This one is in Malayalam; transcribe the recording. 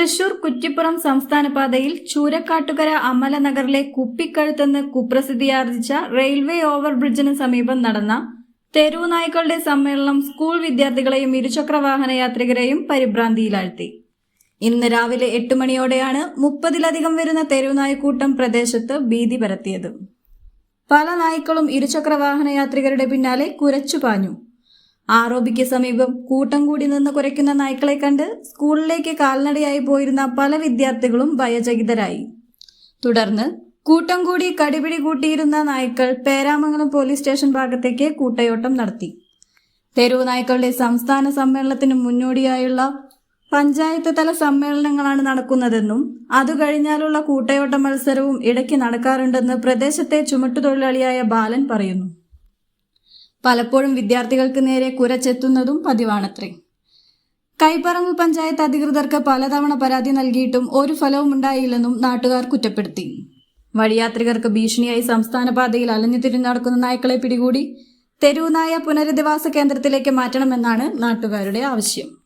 തൃശൂർ കുറ്റിപ്പുറം സംസ്ഥാന പാതയിൽ ചൂരക്കാട്ടുകര അമലനഗറിലെ കുപ്പിക്കഴുത്തെന്ന് കുപ്രസിദ്ധിയാർജിച്ച റെയിൽവേ ഓവർബ്രിഡ്ജിന് സമീപം നടന്ന തെരുവുനായ്ക്കളുടെ സമ്മേളനം സ്കൂൾ വിദ്യാർത്ഥികളെയും ഇരുചക്രവാഹന യാത്രികരെയും പരിഭ്രാന്തിയിലാഴ്ത്തി. ഇന്ന് രാവിലെ എട്ട് മണിയോടെയാണ് മുപ്പതിലധികം വരുന്ന തെരുവുനായ്ക്കൂട്ടം പ്രദേശത്ത് ഭീതി പരത്തിയത്. പല നായ്ക്കളും ഇരുചക്രവാഹന യാത്രികരുടെ പിന്നാലെ കുരച്ചു പാഞ്ഞു. ആറോബിക്ക് സമീപം കൂട്ടം കൂടി നിന്ന് കുരയ്ക്കുന്ന നായ്ക്കളെ കണ്ട് സ്കൂളിലേക്ക് കാൽനടയായി പോയിരുന്ന പല വിദ്യാർത്ഥികളും ഭയചകിതരായി. തുടർന്ന് കൂട്ടം കൂടി കടിപിടി കൂട്ടിയിരുന്ന നായ്ക്കൾ പേരാമംഗലം പോലീസ് സ്റ്റേഷൻ ഭാഗത്തേക്ക് കൂട്ടയോട്ടം നടത്തി. തെരുവ് നായ്ക്കളുടെ സംസ്ഥാന സമ്മേളനത്തിന് മുന്നോടിയായുള്ള പഞ്ചായത്ത് തല സമ്മേളനങ്ങളാണ് നടക്കുന്നതെന്നും അത് കഴിഞ്ഞാലുള്ള കൂട്ടയോട്ട മത്സരവും ഇടയ്ക്ക് നടക്കാറുണ്ടെന്ന് പ്രദേശത്തെ ചുമട്ടുതൊഴിലാളിയായ ബാലൻ പറയുന്നു. പലപ്പോഴും വിദ്യാർത്ഥികൾക്ക് നേരെ കുരച്ചെത്തുന്നതും പതിവാണത്രേ. കൈപ്പറമ്പ് പഞ്ചായത്ത് അധികൃതർക്ക് പലതവണ പരാതി നൽകിയിട്ടും ഒരു ഫലവും ഉണ്ടായില്ലെന്നും നാട്ടുകാർ കുറ്റപ്പെടുത്തി. വഴിയാത്രികർക്ക് ഭീഷണിയായി സംസ്ഥാന പാതയിൽ അലഞ്ഞു തിരിഞ്ഞു നടക്കുന്ന നായ്ക്കളെ പിടികൂടി തെരുവുനായ പുനരധിവാസ കേന്ദ്രത്തിലേക്ക് മാറ്റണമെന്നാണ് നാട്ടുകാരുടെ ആവശ്യം.